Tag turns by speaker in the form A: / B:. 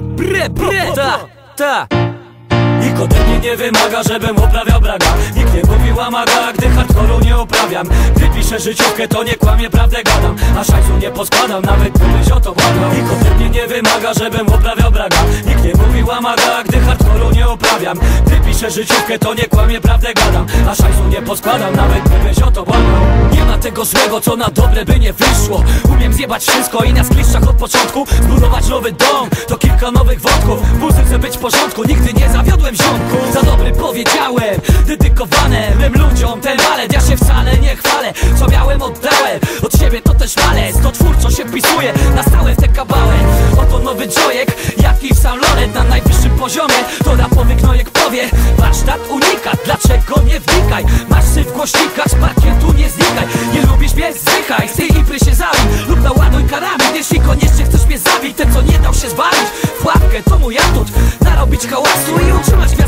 A: bre, bre, Ta, ta.
B: Nikt ode mnie nie wymaga, żebym uprawiał braga. Nikt nie mówił amaga, gdy hardcore'u nie uprawiam Gdy piszę życiówkę, to nie kłamie, prawdę gadam. A szajsu nie poskładam, nawet gdybyś o to błagał. Nikt ode mnie nie wymaga, żebym uprawiał braga. Nikt nie mówił amaga, gdy hardcore'u nie uprawiam Gdy piszę życiówkę, to nie kłamie, prawdę gadam. A szajsu nie poskładam, nawet gdybyś tego złego, co na dobre by nie wyszło. Umiem zjebać wszystko i na skliszczach od początku Zbudować nowy dom, to kilka nowych wątków W muzyce być w porządku, nigdy nie zawiodłem ziomku Za dobry powiedziałem, dedykowane mym ludziom Ten balet, ja się wcale nie chwalę Co miałem oddałem, od siebie to też malec To twórczo się wpisuje, na stałe w tę kabałę Oto nowy Joyek, jaki w sam Na najwyższym poziomie, to rapowy gnojek powie Warsztat unikat, dlaczego nie wnikaj? Masz w głośnikach, z parkietu nie znikaj. Nie lubisz mnie, zdychaj, z tej impry się zabij Lub naładuj karabin, jeśli koniecznie chcesz mnie zabić Ten co nie dał się zbawić, w pułapkę to mój atut. Narobić hałasu i utrzymać gwiazdę